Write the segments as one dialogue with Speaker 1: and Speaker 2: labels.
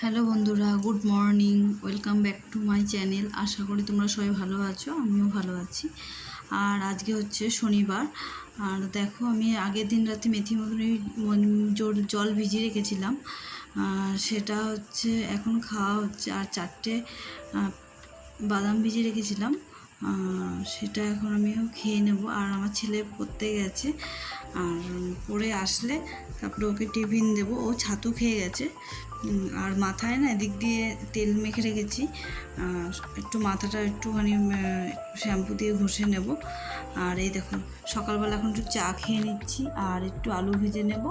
Speaker 1: Hello বন্ধুরা, good morning, welcome back to my channel. আশা করি তোমরা সবাই ভালো আছো, আমিও ভালো আছি। আর আজকে হচ্ছে শনিবার। আর দেখো, আমি আগের দিন রাতে মেথি মধুরি জল ভিজিয়ে রেখেছিলাম। সেটা হচ্ছে এখন খাওয়া হচ্ছে, আর চারটে বাদাম ভিজিয়ে রেখেছিলাম। সেটা এখন আমিও খেয়ে নেব। আর আমার ছেলে পড়তে গেছে আর পড়ে আসলে তারপরে ওকে টিফিন দেবো। ও ছাতু খেয়ে গেছে। আর মাথায় না এদিক দিয়ে তেল মেখে রেখেছি। একটু মাথাটা একটুখানি শ্যাম্পু দিয়ে ঘষে নেব। আর এই দেখো, সকালবেলা এখন একটু চা খেয়ে নিচ্ছি। আর একটু আলু ভেজে নেব।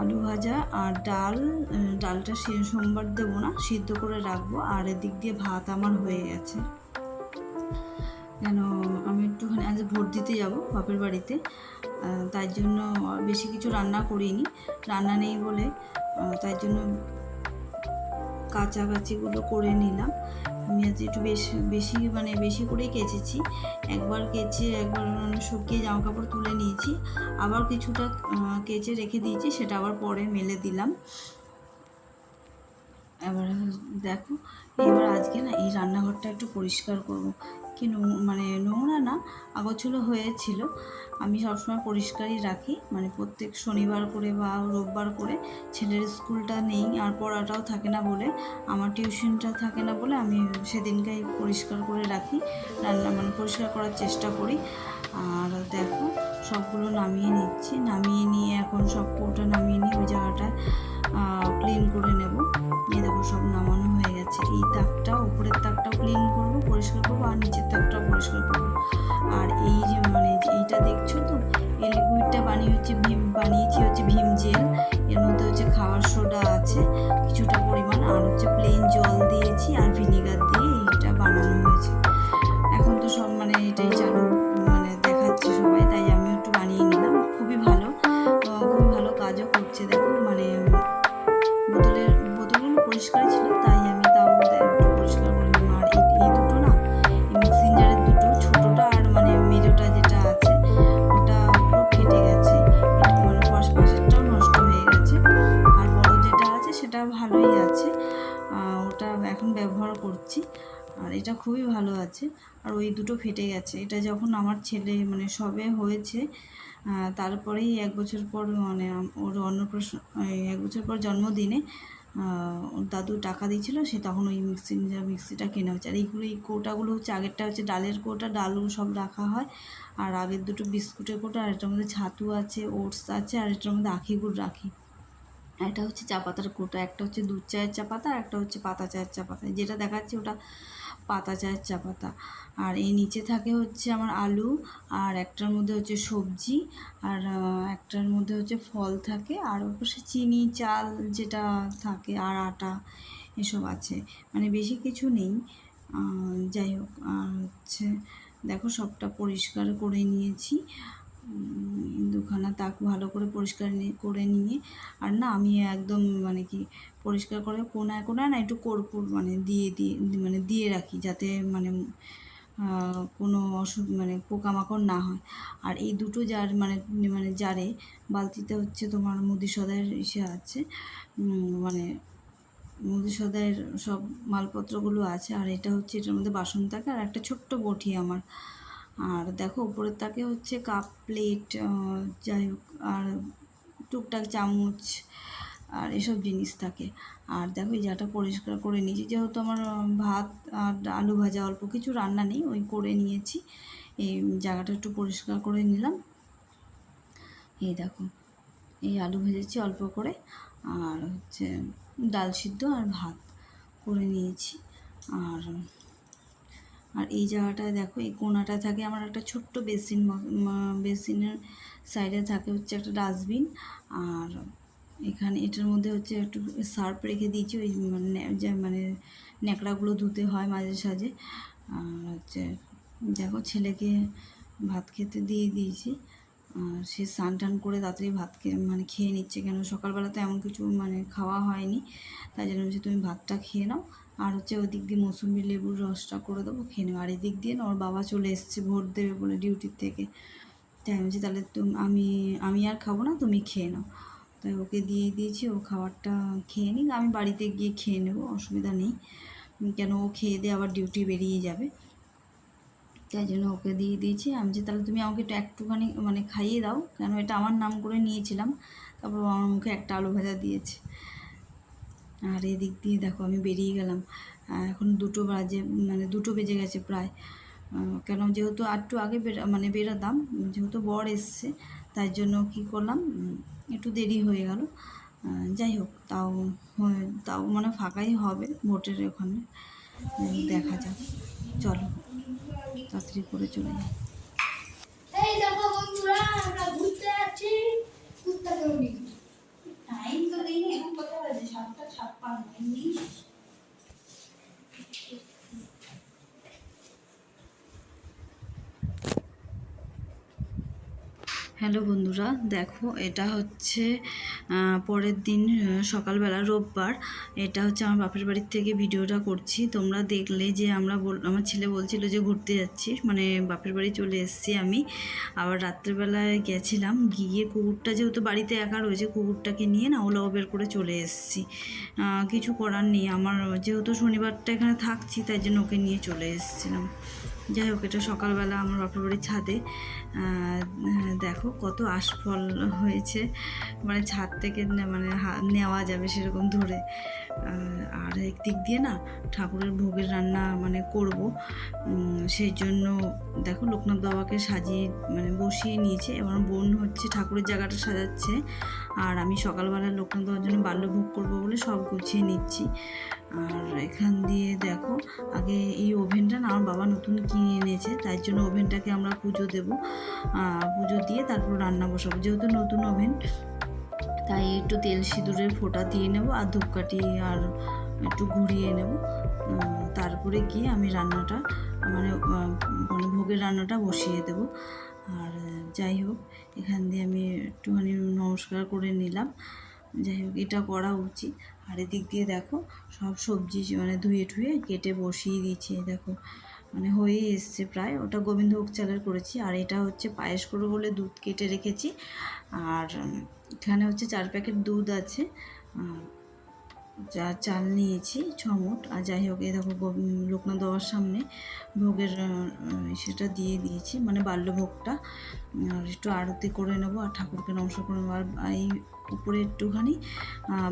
Speaker 1: আলু ভাজা আর ডাল ডালটা সোমবার দেবো না, সিদ্ধ করে রাখব। আর এদিক দিয়ে ভাত আমার হয়ে গেছে। কেন, আমি একটুখানি আজ ভোট দিতে যাব বাপের বাড়িতে। তাই জন্য বেশি কিছু রান্না করিনি। রান্না নেই বলে তাই জন্য কাচাকাচিগুলো করে নিলাম। আমি আজ একটু বেশি বেশি মানে বেশি করেই কেচেছি। একবার কেচে, একবার মানে শুকিয়ে জামা কাপড় তুলে নিয়েছি। আবার কিছুটা কেচে রেখে দিয়েছি, সেটা আবার পরে মেলে দিলাম। এবার দেখো, এবার আজকে না এই রান্নাঘরটা একটু পরিষ্কার করব। কি মানে নোংরা না, আগোছলো হয়েছিল। আমি সবসময় পরিষ্কারই রাখি। মানে প্রত্যেক শনিবার করে বা রোববার করে ছেলের স্কুলটা নেই, আর পড়াটাও থাকে না বলে, আমার টিউশনটা থাকে না বলে আমি সেদিনকেই পরিষ্কার করে রাখি। রান্না মানে পরিষ্কার করার চেষ্টা করি। আর দেখো, সবগুলো নামিয়ে নিচ্ছি। নামিয়ে নিয়ে এখন সব কৌটা নামিয়ে নিয়ে ওই জায়গাটায় ক্লিন করে খুবই ভালো আছে। আর ওই দুটো ফেটে গেছে। এটা যখন আমার ছেলে মানে সবে হয়েছে তারপরেই এক বছর পর মানে ওর অন্নপ্রাশন এক বছর পর জন্মদিনে ওর দাদু টাকা দিয়েছিল, সে তখন ওই মিক্সি মিক্সিটা কেনা হচ্ছে। আর এইগুলো, এই কৌটাগুলো হচ্ছে, আগেরটা হচ্ছে ডালের কৌটা ডালগুলো সব রাখা হয়। আর আগের দুটো বিস্কুটের কৌটা, আর এটার মধ্যে ছাতু আছে, ওটস আছে, আর এটার মধ্যে আখি গুড় রাখি। একটা হচ্ছে চা পাতার কোটা, একটা হচ্ছে দুধ চায়ের চা পাতা একটা হচ্ছে পাতা চায়ের চা পাতা যেটা দেখাচ্ছে ওটা পাতা চায়ের চা পাতা আর এই নিচে থাকে হচ্ছে আমার আলু, আর একটার মধ্যে হচ্ছে সবজি, আর একটার মধ্যে হচ্ছে ফল থাকে, আর অবশ্যই চিনি, চাল যেটা থাকে, আর আটা, এসব আছে। মানে বেশি কিছু নেই। যাই হোক, আর হচ্ছে দেখো সবটা পরিষ্কার করে নিয়েছি। দুখানা তাক ভালো করে পরিষ্কার করে নিয়ে, আর না আমি একদম মানে কি পরিষ্কার করে কোনায় কোনায় না একটু কর্পূর মানে দিয়ে দিয়ে মানে দিয়ে রাখি যাতে মানে কোনো অসুখ মানে পোকামাকড় না হয়। আর এই দুটো জার মানে মানে জারে বালতিতে হচ্ছে তোমার মুদি সদায়ের ইসে আছে মানে মুদি সদায়ের সব মালপত্রগুলো আছে, আর এটা হচ্ছে এটার মধ্যে বাসন থাকে, আর একটা ছোট্ট বটি আমার। আর দেখো, উপরের তাকে হচ্ছে কাপ প্লেট যাই হোক, আর টুকটাক চামচ, আর এসব জিনিস থাকে। আর দেখো, এই জায়গাটা পরিষ্কার করে নিয়েছি, যেহেতু আমার ভাত আর আলু ভাজা অল্প কিছু রান্না নেই, ওই করে নিয়েছি। এই জায়গাটা একটু পরিষ্কার করে নিলাম। এই দেখো, এই আলু ভেজেছি অল্প করে, আর হচ্ছে ডাল সিদ্ধ আর ভাত করে নিয়েছি। আর আর এই জায়গাটায় দেখো, এই কোনাটায় থাকে আমার একটা ছোট্ট বেসিন বেসিনের সাইডে থাকে হচ্ছে একটা ডাস্টবিন। আর এখানে এটার মধ্যে হচ্ছে একটু সার্ফ রেখে দিয়েছি, ওই মানে মানে ন্যাকড়াগুলো ধুতে হয় মাঝে সাঝে। আর হচ্ছে দেখো ছেলেকে ভাত খেতে দিয়ে দিয়েছি। আর সে স্নান টান করে তাড়াতাড়ি ভাত মানে খেয়ে নিচ্ছে কেন? সকালবেলা তো এমন কিছু মানে খাওয়া হয়নি, তাই জন্য তুমি ভাতটা খেয়ে নাও। আর হচ্ছে ওই দিক দিয়ে মৌসুমি লেবুর রসটা করে দেবো, খেয়ে নেব আর এদিক দিয়ে না, ওর বাবা চলে এসছে ভোট দেবে বলে ডিউটির থেকে। তাই আমি বলছি, তাহলে তুমি, আমি আমি আর খাব না, তুমি খেয়ে নাও। তাই ওকে দিয়ে দিয়েছি, ও খাবারটা খেয়ে নিক। আমি বাড়িতে গিয়ে খেয়ে নেব, অসুবিধা নেই। কেন ও খেয়ে দিয়ে আবার ডিউটি বেরিয়ে যাবে। তাই জন্য ওকে দিয়ে দিয়েছি। আমি যে তাহলে তুমি আমাকে একটু, একটুখানি মানে খাইয়ে দাও। কেন এটা আমার নাম করে নিয়েছিলাম। তারপর আমার মুখে একটা আলু ভাজা দিয়েছে। আর এদিক দিয়ে দেখো আমি বেরিয়ে গেলাম। এখন দুটো বাজে মানে দুটো বেজে গেছে প্রায়। কেন যেহেতু আটটু আগে বের মানে বেরোতাম, যেহেতু বর এসছে, তাই জন্য কি করলাম একটু দেরি হয়ে গেল। যাই হোক, তাও তাও মানে ফাঁকাই হবে ভোটের ওখানে। দেখা যাক, চলো, তাড়াতাড়ি করে চলে যাই।
Speaker 2: এই দেখো বন্ধুরা, আমরা ঘুরতে যাচ্ছি যাবি
Speaker 1: টাইম তো দেয়নি এখন কত বাজে সাতটা ছাপ্পান্ন এমনি হ্যালো বন্ধুরা, দেখো এটা হচ্ছে পরের দিন সকালবেলা রোববার। এটা হচ্ছে আমার বাপের বাড়ির থেকে ভিডিওটা করছি। তোমরা দেখলে যে আমরা আমার ছেলে বলছিল যে ঘুরতে যাচ্ছি মানে বাপের বাড়ি চলে এসেছি আমি। আবার রাত্রেবেলায় গেছিলাম, গিয়ে কুকুরটা যেহেতু বাড়িতে একা রয়েছে, কুকুরটাকে নিয়ে না ওলা বের করে চলে এসেছি। কিছু করার নেই। আমার যেহেতু শনিবারটা এখানে থাকছি, তাই জন্য ওকে নিয়ে চলে এসেছিলাম। যাই হোক, এটা সকালবেলা আমার বাপের বাড়ির ছাদে। দেখো কত আশফল হয়েছে। মানে ছাদ থেকে মানে নেওয়া যাবে সেরকম ধরে। আর একদিক দিয়ে না ঠাকুরের ভোগের রান্না মানে করব। সেই জন্য দেখো লোকনাথ বাবাকে সাজিয়ে মানে বসিয়ে নিয়েছে। এবং বোন হচ্ছে ঠাকুরের জায়গাটা সাজাচ্ছে। আর আমি সকালবেলা লোকনাথ বাবার জন্য বাল্যভোগ করব বলে সব গুছিয়ে নিচ্ছি। আর এখান দিয়ে দেখো, আগে এই ওভেনটা না আমার বাবা নতুন কিনে এনেছে, তাই জন্য ওভেনটাকে আমরা পুজো দেবো। পুজো দিয়ে তারপর রান্না বসাবো। যেহেতু নতুন ওভেন, তাই একটু তেল সিঁদুরের ফোঁটা দিয়ে নেব আর ধূপকাঠি আর একটু ঘুরিয়ে নেব। তারপরে গিয়ে আমি রান্নাটা মানে মানে ভোগের রান্নাটা বসিয়ে দেব। আর যাই হোক, এখান দিয়ে আমি একটুখানি নমস্কার করে নিলাম। যাই হোক, এটা করা উচিত। আর এদিক দিয়ে দেখো, সব সবজি মানে ধুয়ে ঠুয়ে কেটে বসিয়ে দিয়েছি দেখো। মানে হয়ে এসছে প্রায়। ওটা গোবিন্দভোগ চালের করেছি। আর এটা হচ্ছে পায়েস করব বলে দুধ কেটে রেখেছি। আর এখানে হচ্ছে চার প্যাকেট দুধ আছে। যা চাল নিয়েছি ছমট আর যাই হোক, এই দেখো লোকনাথ বাবার সামনে ভোগের সেটা দিয়ে দিয়েছি। মানে বাল্যভোগটা। আর একটু আরতি করে নেব। আর ঠাকুরকে নমস্কার করে নেব। আর এই উপরে একটুখানি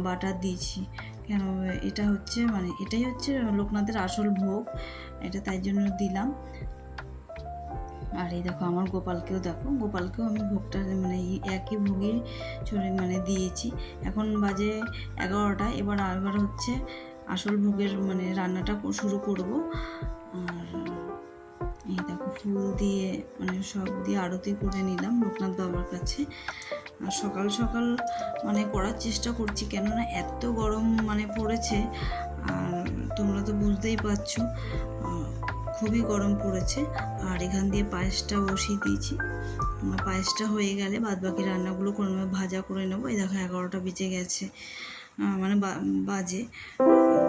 Speaker 1: বাটার দিয়েছি। কেন, এটা হচ্ছে মানে এটাই হচ্ছে লোকনাথের আসল ভোগ, এটা তাই জন্য দিলাম। আর এই দেখো, আমার গোপালকেও দেখো, গোপালকেও আমি ভোগটা মানে একই ভোগই চলে মানে দিয়েছি। এখন বাজে এগারোটা, এবার এবার হচ্ছে আসল ভোগের মানে রান্নাটা শুরু করব। আর এই দেখো, ফুল দিয়ে মানে সব দিয়ে আরতি করে নিলাম লোকনাথ বাবার কাছে। আর সকাল সকাল মানে করার চেষ্টা করছি, কেননা এত গরম মানে পড়েছে তোমরা তো বুঝতেই পারছ খুবই গরম পড়েছে, আর এখান দিয়ে পায়েসটা বসিয়ে দিয়েছি। পায়েসটা হয়ে গেলে বাদ বাকি রান্নাগুলো করে নেব ভাজা করে নেব। এই দেখো এগারোটা বেজে গেছে মানে বাজে।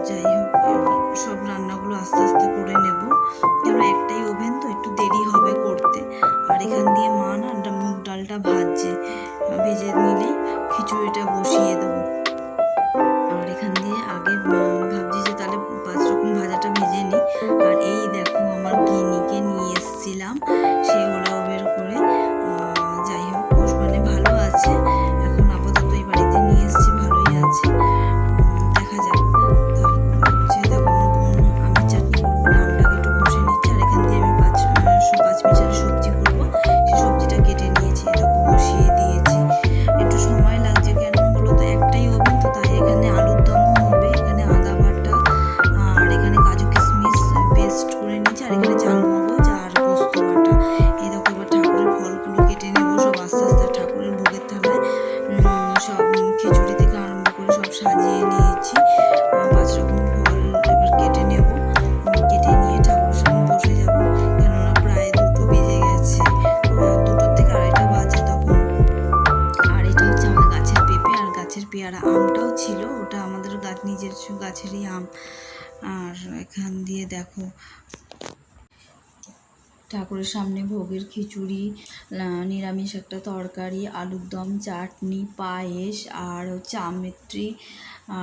Speaker 1: যাই হোক সব রান্নাগুলো আস্তে আস্তে করে নেব। কেন একটাই ওভেন তো একটু দেরি হবে করতে। আর এখান দিয়ে মা না মুগ ডালটা ভাজছে। ভেজে নিলেই খিচুড়িটা বসিয়ে দেবো। আর এখান দিয়ে আগে উম, গাছ গাছেরই আম আর এখান দিয়ে দেখো, ঠাকুরের সামনে ভোগের খিচুড়ি নিরামিষ একটা তরকারি, আলুর দম, চাটনি, পায়েস, আর হচ্ছে আমেত্রি,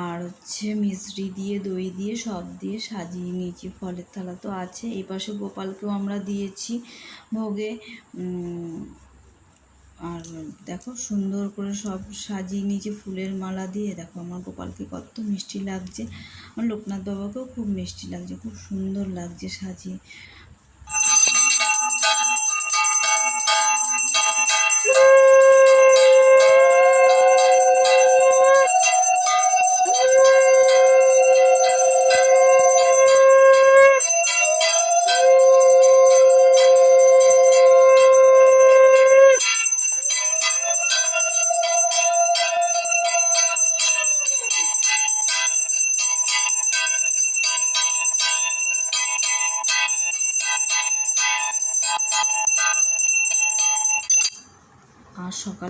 Speaker 1: আর হচ্ছে মিশ্রি দিয়ে, দই দিয়ে, সব দিয়ে সাজিয়ে নিয়েছি। ফলের থালা তো আছে। এই পাশে গোপালকেও আমরা দিয়েছি ভোগে। আর দেখো সুন্দর করে সব সাজিয়ে নিয়েছি ফুলের মালা দিয়ে। দেখো আমার গোপালকে কত মিষ্টি লাগছে। আমার লোকনাথ বাবাকেও খুব মিষ্টি লাগছে, খুব সুন্দর লাগছে সাজিয়ে।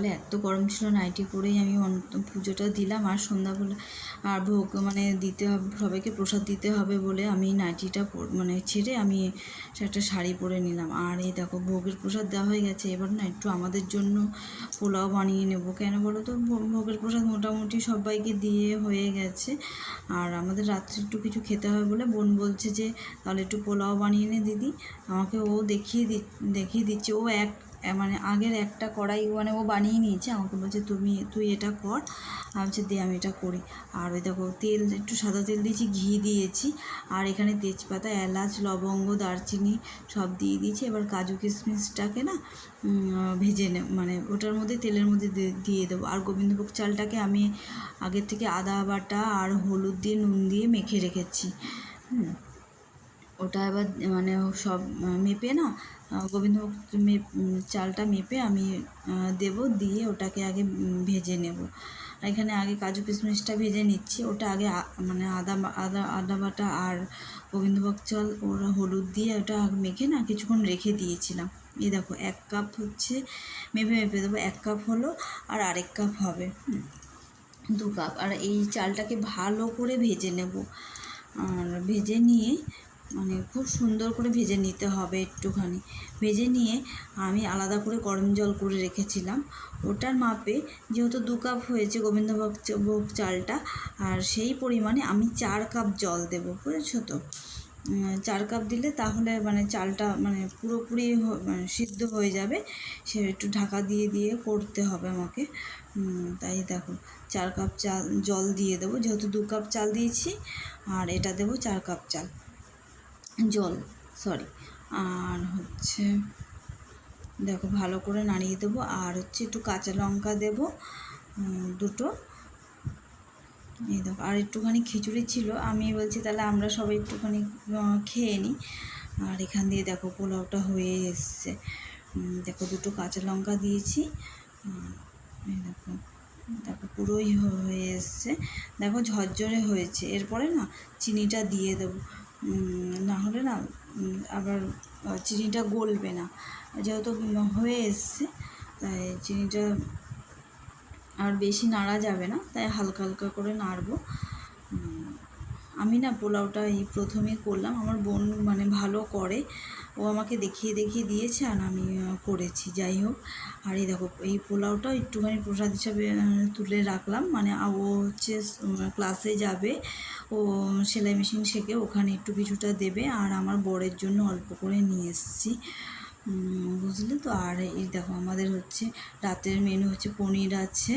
Speaker 1: সকালে এত গরম ছিল নাইটি পরেই আমি পুজোটা দিলাম। আর সন্ধ্যাবেলা আর ভোগ মানে দিতে হবে, সবাইকে প্রসাদ দিতে হবে বলে আমি নাইটিটা মানে ছেড়ে আমি একটা শাড়ি পরে নিলাম। আর এই দেখো ভোগের প্রসাদ দেওয়া হয়ে গেছে। এবার না একটু আমাদের জন্য পোলাও বানিয়ে নেব। কেন বলো তো? ভোগের প্রসাদ মোটামুটি সবাইকে দিয়ে হয়ে গেছে। আর আমাদের রাত্রে একটু কিছু খেতে হবে বলে বোন বলছে যে, তাহলে একটু পোলাও বানিয়ে নে দিদি। আমাকে ও দেখিয়ে দি, দেখিয়ে দিচ্ছে। ও এক মানে আগের একটা কড়াই মানে ও বানিয়ে নিয়েছে, আমাকে বলছে তুমি, তুই এটা কর। আমি বলছি, দে, আমি এটা করি। আর ওই দেখো, তেল, একটু সাদা তেল দিয়েছি, ঘি দিয়েছি। আর এখানে তেজপাতা, এলাচ, লবঙ্গ, দারচিনি সব দিয়ে দিয়েছি। এবার কাজু কিশমিশটাকে না ভেজে নে মানে ওটার মধ্যে, তেলের মধ্যে দিয়ে দেবো। আর গোবিন্দভোগ চালটাকে আমি আগের থেকে আদা, বাটা আর হলুদ দিয়ে, নুন দিয়ে মেখে রেখেছি। হুম। ওটা এবার মানে সব মেপে না গোবিন্দভোগ চালটা মেপে আমি দেবো, দিয়ে ওটাকে আগে ভেজে নেব। এখানে আগে কাজু কিশমিশটা ভেজে নিচ্ছি। ওটা আগে মানে আদা আদা আদা বাটা আর গোবিন্দভোগ চাল ওরা হলুদ দিয়ে ওটা মেখে না কিছুক্ষণ রেখে দিয়েছিলাম। এই দেখো, এক কাপ হচ্ছে, মেপে মেপে দেবো, এক কাপ হলো আর আরেক কাপ হবে দু কাপ। আর এই চালটাকে ভালো করে ভেজে নেব। আর ভেজে নিয়ে মানে খুব সুন্দর করে ভেজে নিতে হবে একটুখানি। ভেজে নিয়ে আমি আলাদা করে গরম জল করে রেখেছিলাম। ওটার মাপে যেহেতু দু কাপ হয়েছে গোবিন্দভোগ ভোগ চালটা, আর সেই পরিমাণে আমি চার কাপ জল দেবো, বুঝেছ তো? চার কাপ দিলে তাহলে মানে চালটা মানে পুরোপুরি মানে সিদ্ধ হয়ে যাবে। সে একটু ঢাকা দিয়ে দিয়ে করতে হবে আমাকে। তাই দেখো, চার কাপ চাল জল দিয়ে দেবো। যেহেতু দু কাপ চাল দিয়েছি, আর এটা দেবো চার কাপ চাল। জল সরি আর হচ্ছে, দেখো ভালো করে নাড়িয়ে দেবো, আর হচ্ছে একটু কাঁচা লঙ্কা দেবো দুটো। এই দেখো, আর একটুখানি খিচুড়ি ছিল, আমি বলছি তাহলে আমরা সবাই একটুখানি খেয়ে নিই। আর এখান দিয়ে দেখো পোলাওটা হয়ে এসছে। দেখো দুটো কাঁচা লঙ্কা দিয়েছি। এই দেখো দেখো পুরোই হয়ে এসছে। দেখো ঝরঝরে হয়েছে। এরপরে না, চিনিটা দিয়ে দেবো। না হলে না আবার চিনিটা গলবে না। যেহেতু হয়ে এসছে, তাই চিনিটা আর বেশি নাড়া যাবে না, তাই হালকা হালকা করে নাড়বো। আমি না পোলাওটা এই প্রথমে করলাম। আমার বোন মানে ভালো করে। ও আমাকে দেখিয়ে দেখিয়ে দিয়েছে আর আমি করেছি। যাই হোক, আর এই দেখো, এই পোলাওটা একটুখানি প্রসাদ হিসাবে তুলে রাখলাম। মানে ও হচ্ছে ক্লাসে যাবে। ও সেলাই মেশিন শেখে, ওখানে একটু কিছুটা দেবে। আর আমার বরের জন্য অল্প করে নিয়ে এসেছি। বুঝলে তো? আর এই দেখো আমাদের হচ্ছে রাতের মেনু হচ্ছে পনির আছে,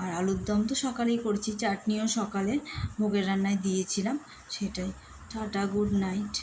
Speaker 1: আর আলুর দম তো সকালেই করছি, চাটনিও সকালে ভোগের রান্নায় দিয়েছিলাম, সেটাই। Tata good night